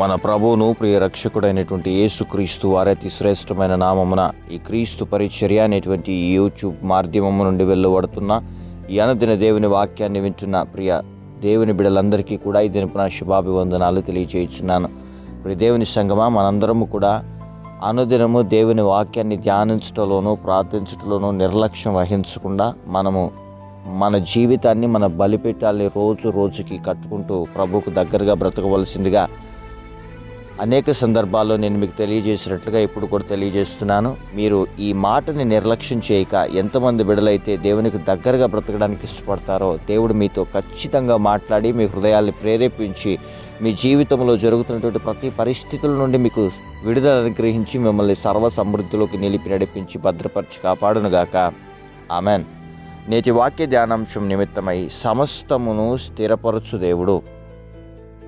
మన ప్రభువును ప్రియ రక్షకుడైనటువంటి యేసుక్రీస్తు వారి అతి శ్రేష్టమైన నామమున ఈ క్రీస్తు పరిచర్య అనేటువంటి యూట్యూబ్ మాధ్యమము నుండి వెళ్ళబడుతున్న ఈ అనుదిన దేవుని వాక్యాన్ని వింటున్న ప్రియ దేవుని బిడలందరికీ కూడా ఈ దినపున శుభాభివందనాలు తెలియజేయుచున్నాను. ప్రియ దేవుని సంగమా మనందరము కూడా అనుదినము దేవుని వాక్యాన్ని ధ్యానించటంలోనూ ప్రార్థించటంలోనూ నిర్లక్ష్యం వహించకుండా మనము మన జీవితాన్ని మన బలిపీఠాల్ని రోజు రోజుకి కట్టుకుంటూ ప్రభుకు దగ్గరగా బ్రతకవలసిందిగా అనేక సందర్భాల్లో నేను మీకు తెలియజేసినట్లుగా ఇప్పుడు కూడా తెలియజేస్తున్నాను. మీరు ఈ మాటని నిర్లక్ష్యం చేయక ఎంతమంది బిడలైతే దేవునికి దగ్గరగా బ్రతకడానికి ఇష్టపడతారో దేవుడు మీతో ఖచ్చితంగా మాట్లాడి మీ హృదయాల్ని ప్రేరేపించి మీ జీవితంలో జరుగుతున్నటువంటి ప్రతి పరిస్థితుల నుండి మీకు విడుదల అనుగ్రహించి మిమ్మల్ని సర్వ సమృద్ధిలోకి నిలిపి నడిపించి భద్రపరిచి కాపాడునుగాక. ఆమెన్. నేటి వాక్య ధ్యానాంశం నిమిత్తమై సమస్తమును స్థిరపరచు దేవుడు.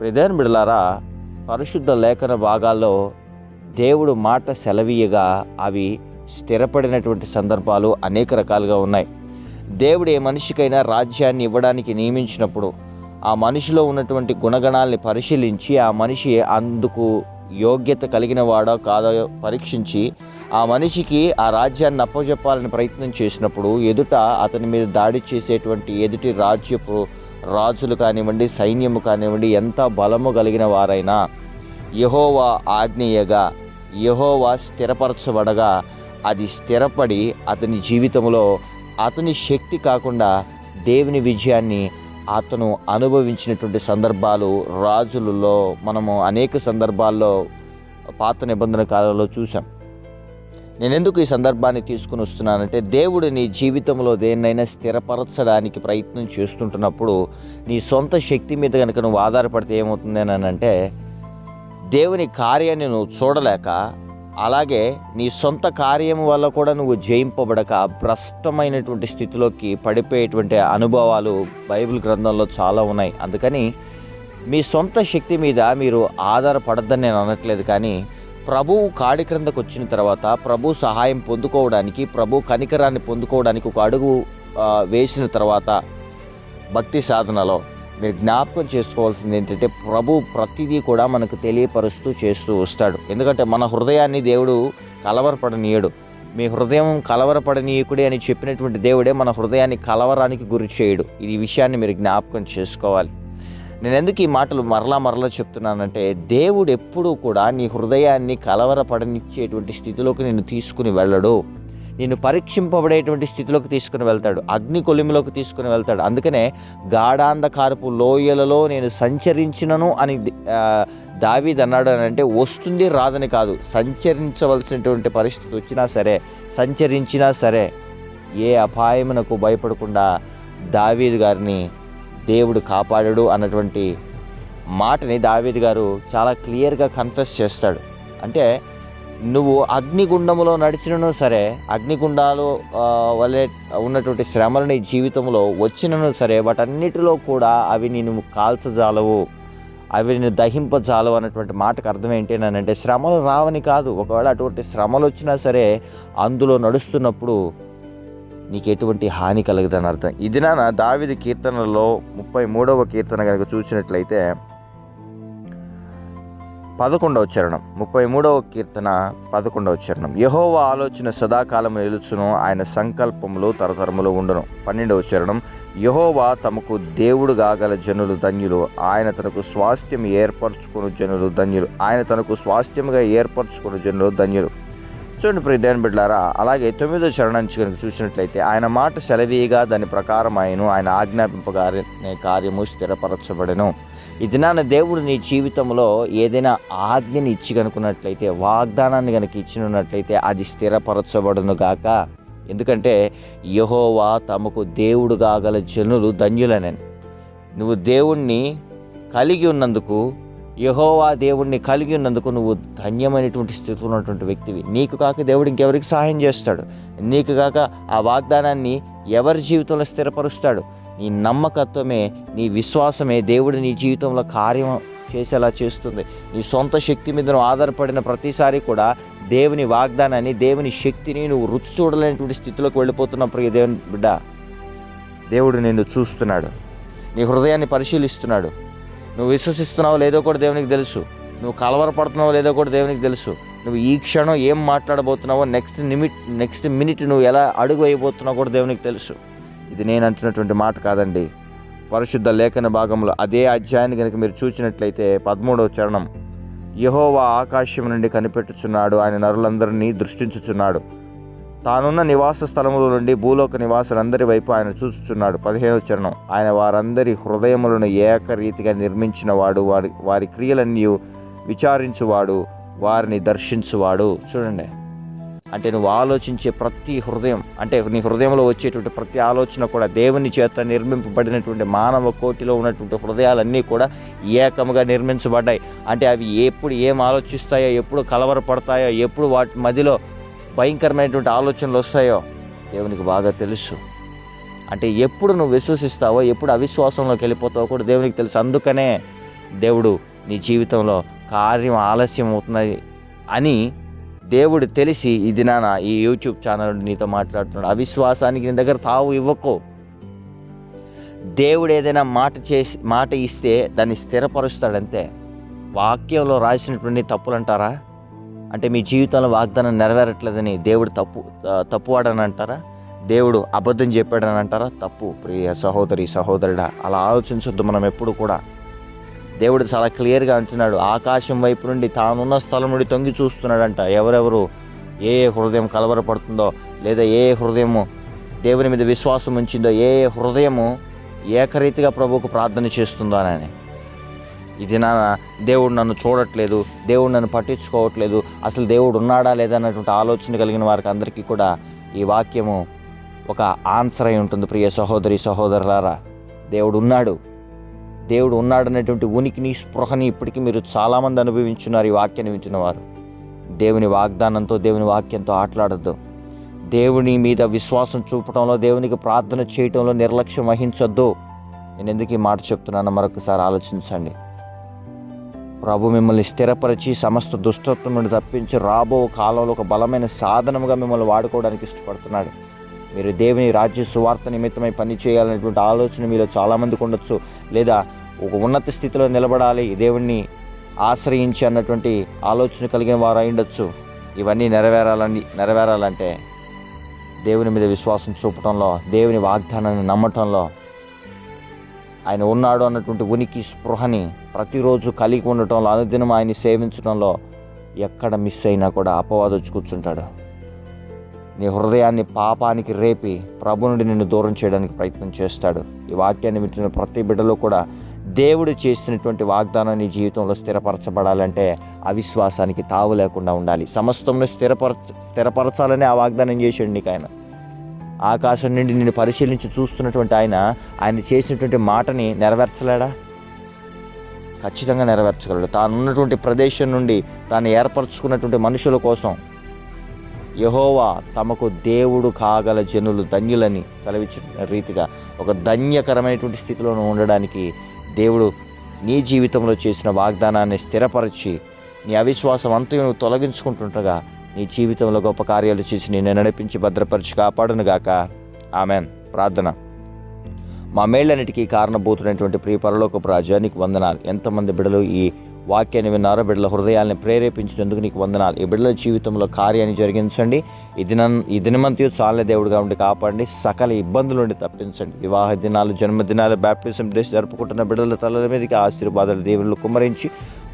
ప్రధాన బిడలారా పరిశుద్ధ లేఖన భాగాల్లో దేవుడు మాట సెలవీయగా అవి స్థిరపడినటువంటి సందర్భాలు అనేక రకాలుగా ఉన్నాయి. దేవుడు ఏ మనిషికైనా రాజ్యాన్ని ఇవ్వడానికి నియమించినప్పుడు ఆ మనిషిలో ఉన్నటువంటి గుణగణాల్ని పరిశీలించి ఆ మనిషి అందుకు యోగ్యత కలిగిన వాడో కాదో పరీక్షించి ఆ మనిషికి ఆ రాజ్యాన్ని అప్పజెప్పాలని ప్రయత్నం చేసినప్పుడు ఎదుట అతని మీద దాడి చేసేటువంటి ఎదుటి రాజ్యపు రాజులు కానివ్వండి సైన్యము కానివ్వండి ఎంత బలము కలిగిన వారైనా యహోవా ఆజ్ఞేయగా యహోవా స్థిరపరచబడగా అది స్థిరపడి అతని జీవితంలో అతని శక్తి కాకుండా దేవుని విజయాన్ని అతను అనుభవించినటువంటి సందర్భాలు రాజులలో మనము అనేక సందర్భాల్లో పాత నిబంధన కాలంలో చూసాం నేను ఎందుకు ఈ సందర్భాన్ని తీసుకుని వస్తున్నానంటే దేవుడు నీ జీవితంలో దేన్నైనా స్థిరపరచడానికి ప్రయత్నం చేస్తుంటున్నప్పుడు నీ సొంత శక్తి మీద కనుక నువ్వు ఆధారపడితే ఏమవుతుంది అని అంటే దేవుని కార్యాన్ని నువ్వు చూడలేక అలాగే నీ సొంత కార్యం వల్ల కూడా నువ్వు జయింపబడక భ్రష్టమైనటువంటి స్థితిలోకి పడిపోయేటువంటి అనుభవాలు బైబిల్ గ్రంథంలో చాలా ఉన్నాయి. అందుకని మీ సొంత శక్తి మీద మీరు ఆధారపడద్దని నేను అనట్లేదు కానీ ప్రభువు కాడి క్రిందకు వచ్చిన తర్వాత ప్రభు సహాయం పొందుకోవడానికి ప్రభు కనికరాన్ని పొందుకోవడానికి ఒక అడుగు వేసిన తర్వాత భక్తి సాధనలో మీరు జ్ఞాపకం చేసుకోవాల్సింది ఏంటంటే ప్రభు ప్రతిదీ కూడా మనకు తెలియపరుస్తూ చేస్తూ వస్తాడు. ఎందుకంటే మన హృదయాన్ని దేవుడు కలవరపడనీయడు. మీ హృదయం కలవరపడనీయకుడే అని చెప్పినటువంటి దేవుడే మన హృదయాన్ని కలవరానికి గురి చేయడు. ఈ విషయాన్ని మీరు జ్ఞాపకం చేసుకోవాలి. నేను ఎందుకు ఈ మాటలు మరలా మరలా చెప్తున్నానంటే దేవుడు ఎప్పుడూ కూడా నీ హృదయాన్ని కలవరపడనిచ్చేటువంటి స్థితిలోకి నేను తీసుకుని వెళ్ళడు. నేను పరీక్షింపబడేటువంటి స్థితిలోకి తీసుకుని వెళ్తాడు. అగ్ని కొలిమిలోకి తీసుకుని వెళ్తాడు. అందుకనే గాఢాంధకారపు లోయలలో నేను సంచరించినను అని ఆ, దావీద్ అన్నాడు అని అంటే వస్తుంది రాదని కాదు. సంచరించవలసినటువంటి పరిస్థితి వచ్చినా సరే సంచరించినా సరే ఏ అపాయమునకు భయపడకుండా దావీద్ గారిని దేవుడు కాపాడాడు అన్నటువంటి మాటని దావేది గారు చాలా క్లియర్గా కన్ఫెస్ చేస్తాడు. అంటే నువ్వు అగ్నిగుండములో నడిచినను సరే అగ్నిగుండాలు వలె ఉన్నటువంటి శ్రమలు నీ జీవితంలో వచ్చినను సరే వాటన్నిటిలో కూడా అవి నేను కాల్చజాలవు అవి నేను దహింపజాలవు అన్నటువంటి మాటకు అర్థం ఏంటి శ్రమలు రావని కాదు. ఒకవేళ అటువంటి శ్రమలు వచ్చినా సరే అందులో నడుస్తున్నప్పుడు నీకు ఎటువంటి హాని కలగదని అర్థం. ఇది నా దావిది కీర్తనలో ముప్పై మూడవ కీర్తన కనుక చూసినట్లయితే పదకొండవ చరణం ముప్పై మూడవ కీర్తన పదకొండవ చరణం. యహోవ ఆలోచన సదాకాలం నిలుచును ఆయన సంకల్పములు తరతరములు ఉండను. పన్నెండవ చరణం యహోవా తమకు దేవుడు కాగల జనులు ధన్యులు ఆయన తనకు స్వాస్థ్యం ఏర్పరచుకుని జనులు ధన్యులు ఆయన తనకు స్వాస్థ్యముగా ఏర్పరచుకుని జనులు ధన్యులు. చూడండి ప్రియ దేవుని బిడ్డారా అలాగే తొమ్మిదో చరణానికి కనుక చూసినట్లయితే ఆయన మాట సెలవీగా దాని ప్రకారం ఆయను ఆయన ఆజ్ఞాపింపగారి కార్యము స్థిరపరచబడను. ఈ దినాన దేవుడు నీ జీవితంలో ఏదైనా ఆజ్ఞని ఇచ్చి కనుకున్నట్లయితే వాగ్దానాన్ని కనుక ఇచ్చినట్లయితే అది స్థిరపరచబడును గాక. ఎందుకంటే యహోవా తమకు దేవుడు కాగల జనులు ధన్యులనని. నువ్వు దేవుణ్ణి కలిగి ఉన్నందుకు యహోవా దేవుణ్ణి కలిగి ఉన్నందుకు నువ్వు ధన్యమైనటువంటి స్థితిలో ఉన్నటువంటి వ్యక్తివి. నీకు కాక దేవుడు ఇంకెవరికి సహాయం చేస్తాడు? నీకు కాక ఆ వాగ్దానాన్ని ఎవరి జీవితంలో స్థిరపరుస్తాడు? నీ నమ్మకత్వమే నీ విశ్వాసమే దేవుడు నీ జీవితంలో కార్యం చేసేలా చేస్తుంది. నీ సొంత శక్తి మీద నువ్వు ఆధారపడిన ప్రతిసారి కూడా దేవుని వాగ్దానాన్ని దేవుని శక్తిని నువ్వు రుచి చూడలేనటువంటి స్థితిలోకి వెళ్ళిపోతున్నప్పుడు ప్రియ దేవుని బిడ్డ. దేవుడు నిన్ను చూస్తున్నాడు. నీ హృదయాన్ని పరిశీలిస్తున్నాడు. నువ్వు విశ్వసిస్తున్నావో లేదో కూడా దేవునికి తెలుసు. నువ్వు కలవరపడుతున్నావు లేదో కూడా దేవునికి తెలుసు. నువ్వు ఈ క్షణం ఏం మాట్లాడబోతున్నావో నెక్స్ట్ నిమిట్ నెక్స్ట్ మినిట్ నువ్వు ఎలా అడుగు వేయబోతున్నావో కూడా దేవునికి తెలుసు. ఇది నేను అంటున్నటువంటి మాట కాదండి. పరిశుద్ధ లేఖన భాగంలో అదే అధ్యాయాన్ని కనుక మీరు చూసినట్లయితే పదమూడవ చరణం. యహోవా ఆకాశం నుండి కనిపెట్టుచున్నాడు. ఆయన నరులందరినీ దృష్టించుచున్నాడు. తానున్న నివాస స్థలముల నుండి భూలోక నివాసులందరి వైపు ఆయన చూచుచున్నాడు. పదిహేనవ చరణం. ఆయన వారందరి హృదయములను ఏకరీతిగా నిర్మించిన వాడు వారి వారి క్రియలన్నీ విచారించువాడు వారిని దర్శించువాడు. చూడండి. అంటే నువ్వు ఆలోచించే ప్రతి హృదయం అంటే నీ హృదయంలో వచ్చేటువంటి ప్రతి ఆలోచన కూడా దేవుని చేత నిర్మింపబడినటువంటి మానవ కోటిలో ఉన్నటువంటి హృదయాలన్నీ కూడా ఏకముగా నిర్మించబడ్డాయి. అంటే అవి ఎప్పుడు ఏం ఆలోచిస్తాయో ఎప్పుడు కలవరపడతాయో ఎప్పుడు వాటి మధ్యలో భయంకరమైనటువంటి ఆలోచనలు వస్తాయో దేవునికి బాగా తెలుసు. అంటే ఎప్పుడు నువ్వు విశ్వసిస్తావో ఎప్పుడు అవిశ్వాసంలోకి వెళ్ళిపోతావో కూడా దేవునికి తెలుసు. అందుకనే దేవుడు నీ జీవితంలో కార్యం ఆలస్యం అవుతున్నది అని దేవుడు తెలిసి ఇది నాన్న ఈ యూట్యూబ్ ఛానల్ నీతో మాట్లాడుతున్నాడు. అవిశ్వాసానికి నీ దగ్గర తావు ఇవ్వకు. దేవుడు ఏదైనా మాట చేసి మాట ఇస్తే దాన్ని స్థిరపరుస్తాడంతే. వాక్యంలో రాసినటువంటి తప్పులు అంటారా అంటే మీ జీవితంలో వాగ్దానం నెరవేరట్లేదని దేవుడు తప్పు తప్పువాడని అంటారా? దేవుడు అబద్ధం చెప్పాడని అంటారా? తప్పు. ప్రియ సహోదరి సహోదరుడా అలా ఆలోచించొద్దు. మనం ఎప్పుడు కూడా దేవుడు చాలా క్లియర్గా అంటున్నాడు. ఆకాశం వైపు నుండి తానున్న స్థలం నుండి తొంగి చూస్తున్నాడంట. ఎవరెవరు ఏ ఏ హృదయం కలవరపడుతుందో లేదా ఏ ఏ హృదయము దేవుని మీద విశ్వాసం ఉంచిందో ఏ ఏ హృదయము ఏకరీతిగా ప్రభువుకు ప్రార్థన చేస్తుందో అని. ఇది నా దేవుడు నన్ను చూడట్లేదు దేవుడు నన్ను పట్టించుకోవట్లేదు అసలు దేవుడు ఉన్నాడా లేదా అన్నటువంటి ఆలోచన కలిగిన వారికి అందరికీ కూడా ఈ వాక్యము ఒక ఆన్సర్ అయి ఉంటుంది. ప్రియ సహోదరి సహోదరులారా దేవుడు ఉన్నాడు. దేవుడు ఉన్నాడనేటువంటి ఉనికిని స్పృహని ఇప్పటికీ మీరు చాలామంది అనుభవించున్నారు ఈ వాక్యాన్ని వింటున్నవారు. దేవుని వాగ్దానంతో దేవుని వాక్యంతో ఆటలాడద్దు. దేవుని మీద విశ్వాసం చూపడంలో దేవునికి ప్రార్థన చేయటంలో నిర్లక్ష్యం వహించొద్దు. నేను ఎందుకు ఈ మాట చెప్తున్నానో మరొకసారి ఆలోచించండి. ప్రభు మిమ్మల్ని స్థిరపరిచి సమస్త దుష్టత్వం నుండి తప్పించి రాబో కాలంలో ఒక బలమైన సాధనముగా మిమ్మల్ని వాడుకోవడానికి ఇష్టపడుతున్నాడు. మీరు దేవుని రాజ్య సువార్త నిమిత్తమై పని చేయాలనేటువంటి ఆలోచన మీలో చాలామందికి ఉండొచ్చు. లేదా ఒక ఉన్నత స్థితిలో నిలబడాలి దేవుణ్ణి ఆశ్రయించి అన్నటువంటి ఆలోచన కలిగిన వారు అయి ఉండొచ్చు. ఇవన్నీ నెరవేరాలని నెరవేరాలంటే దేవుని మీద విశ్వాసం చూపటంలో దేవుని వాగ్దానాన్ని నమ్మటంలో ఆయన ఉన్నాడు అన్నటువంటి ఉనికి స్పృహని ప్రతిరోజు కలిగి ఉండటంలో అనుదినం ఆయన్ని సేవించడంలో ఎక్కడ మిస్ అయినా కూడా అపవాదం వచ్చి కూర్చుంటాడు. నీ హృదయాన్ని పాపానికి రేపి ప్రభు నుండి నిన్ను దూరం చేయడానికి ప్రయత్నం చేస్తాడు. ఈ వాక్యాన్ని వింటున్న ప్రతి బిడ్డలో కూడా దేవుడు చేసినటువంటి వాగ్దానం నీ జీవితంలో స్థిరపరచబడాలంటే అవిశ్వాసానికి తావు లేకుండా ఉండాలి. సమస్తంలో స్థిరపరచ స్థిరపరచాలని ఆ వాగ్దానం చేసాడు నీకు ఆయన. ఆకాశం నుండి నిన్ను పరిశీలించి చూస్తున్నటువంటి ఆయన ఆయన చేసినటువంటి మాటని నెరవేర్చలేడా? ఖచ్చితంగా నెరవేర్చగలడు. తాను ఉన్నటువంటి ప్రదేశం నుండి తాను ఏర్పరచుకున్నటువంటి మనుషుల కోసం యహోవా తమకు దేవుడు కాగల జనులు ధన్యులని సెలవిచ్చిన రీతిగా ఒక ధన్యకరమైనటువంటి స్థితిలో ఉండడానికి దేవుడు నీ జీవితంలో చేసిన వాగ్దానాన్ని స్థిరపరిచి నీ అవిశ్వాసం అంతయు నువ్వు తొలగించుకుంటుండగా నీ జీవితంలో గొప్ప కార్యాలు చేసి నేను నడిపించి భద్రపరిచి కాపాడునుగాక ఆమెన్. ప్రార్థన. మా మేళ్ళన్నిటికీ కారణభూతుడైనటువంటి ప్రియ పరలోకపు రాజా నీకు వందనాలు. ఎంతమంది బిడలు ఈ వాక్యాన్ని విన్నారో బిడ్డల హృదయాల్ని ప్రేరేపించినందుకు నీకు వందనాలు. ఈ బిడ్డల జీవితంలో కార్యాన్ని జరిగించండి. ఈ దినం ఈ దినమంతయు చాలే దేవుడిగా ఉండి కాపాడండి. సకల ఇబ్బందుల నుండి తప్పించండి. వివాహ దినాలు జన్మదినాలు బ్యాప్టిజం డేస్ జరుపుకుంటున్న బిడ్డల తలల మీదకి ఆశీర్వాదాలు దేవుళ్ళు కుమ్మరించి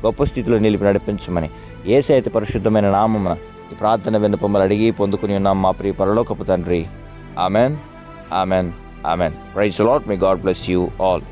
గొప్ప స్థితిలో నిలిపి నడిపించమని. ఏసైతే పరిశుద్ధమైన నామమున ఈ ప్రార్థన విన్నపములు అడిగి పొందుకుని ఉన్నాం మా ప్రియ పరలోకపు తండ్రి. ఆమెన్. ఆమెన్. ఆమెన్. రైట్స్ లాట్ మీ గాడ్ బ్లెస్ యూ ఆల్